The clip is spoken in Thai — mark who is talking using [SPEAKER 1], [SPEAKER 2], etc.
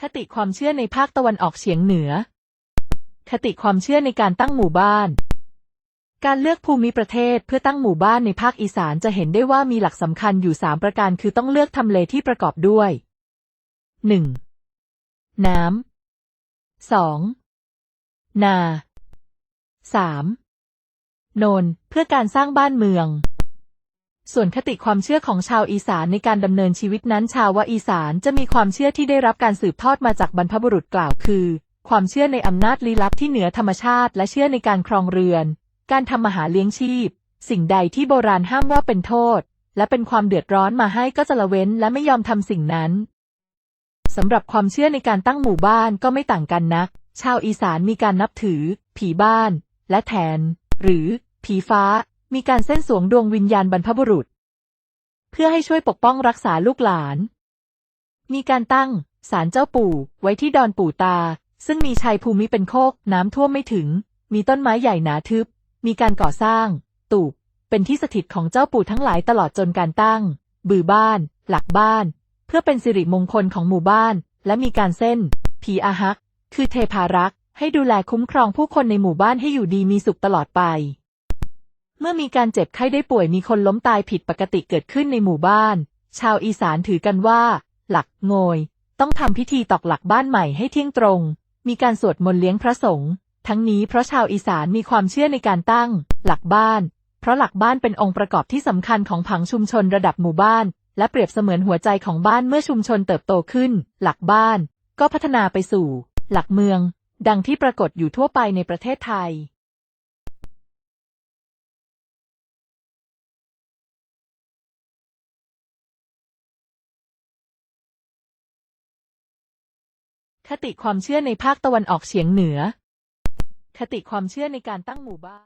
[SPEAKER 1] คติความเชื่อในภาคตะวันออกเฉียงเหนือ คติความเชื่อในการตั้งหมู่บ้าน การเลือกภูมิประเทศเพื่อตั้งหมู่บ้านในภาคอีสานจะเห็นได้ว่ามีหลักสำคัญอยู่ 3 ประการคือต้องเลือกทำเลที่ประกอบด้วย 1. น้ำ 2. นา 3. นนเพื่อการสร้างบ้านเมือง ส่วนคติความเชื่อของชาวอีสานในการดำเนินชีวิตนั้นชาวว่าอีสานจะมีความเชื่อที่ได้รับการสืบทอดมาจากบรรพบุรุษกล่าวคือ ความเชื่อในอำนาจลี้ลับที่เหนือธรรมชาติ และเชื่อในการครองเรือน การทำมาหาเลี้ยงชีพ สิ่งใดที่โบราณห้ามว่าเป็นโทษ และเป็นความเดือดร้อนมาให้ก็จะละเว้นและไม่ยอมทำสิ่งนั้นสำหรับความเชื่อในการตั้งหมู่บ้านก็ไม่ต่างกันนัก ชาวอีสานมีการนับถือ ผีบ้าน และแทน หรือ ผีฟ้า มีการเส้นสวงดวงวิญญาณบรรพบุรุษ เพื่อให้ช่วยปกป้องรักษาลูกหลาน มีการตั้งศาลเจ้าปู่ ไว้ที่ดอนปู่ตา ซึ่งมีชัยภูมิเป็นโคก น้ำท่วมไม่ถึง มีต้นไม้ใหญ่หนาทึบ มีการก่อสร้าง ตูบเป็นที่สถิตของเจ้าปู่ทั้งหลายตลอดจนการตั้ง บือบ้าน หลักบ้าน เพื่อเป็นสิริมงคลของหมู่บ้าน และมีการเส้น ผีอาฮัก คือเทพารักษ์ให้ดูแลคุ้มครองผู้คนในหมู่บ้านให้อยู่ดีมีสุขตลอดไป เมื่อมีการเจ็บไข้ได้ป่วยมีคนล้มตายผิดปกติเกิดขึ้นในหมู่บ้าน ชาวอีสานถือกันว่า หลักโงย ต้องทำพิธีตอกหลักบ้านใหม่ให้เที่ยงตรง มีการสวดมนต์เลี้ยงพระสงฆ์ทั้งนี้เพราะชาวอีสานมีความเชื่อในการตั้ง หลักบ้าน เพราะหลักบ้านเป็นองค์ประกอบที่สำคัญของผังชุมชนระดับหมู่บ้าน และเปรียบเสมือนหัวใจของบ้านเมื่อชุมชนเติบโตขึ้น หลักบ้าน ก็พัฒนาไปสู่ หลักเมือง ดังที่ปรากฏอยู่ทั่วไปในประเทศไทย คติความเชื่อในภาคตะวันออกเฉียงเหนือ คติความเชื่อในการตั้งหมู่บ้าน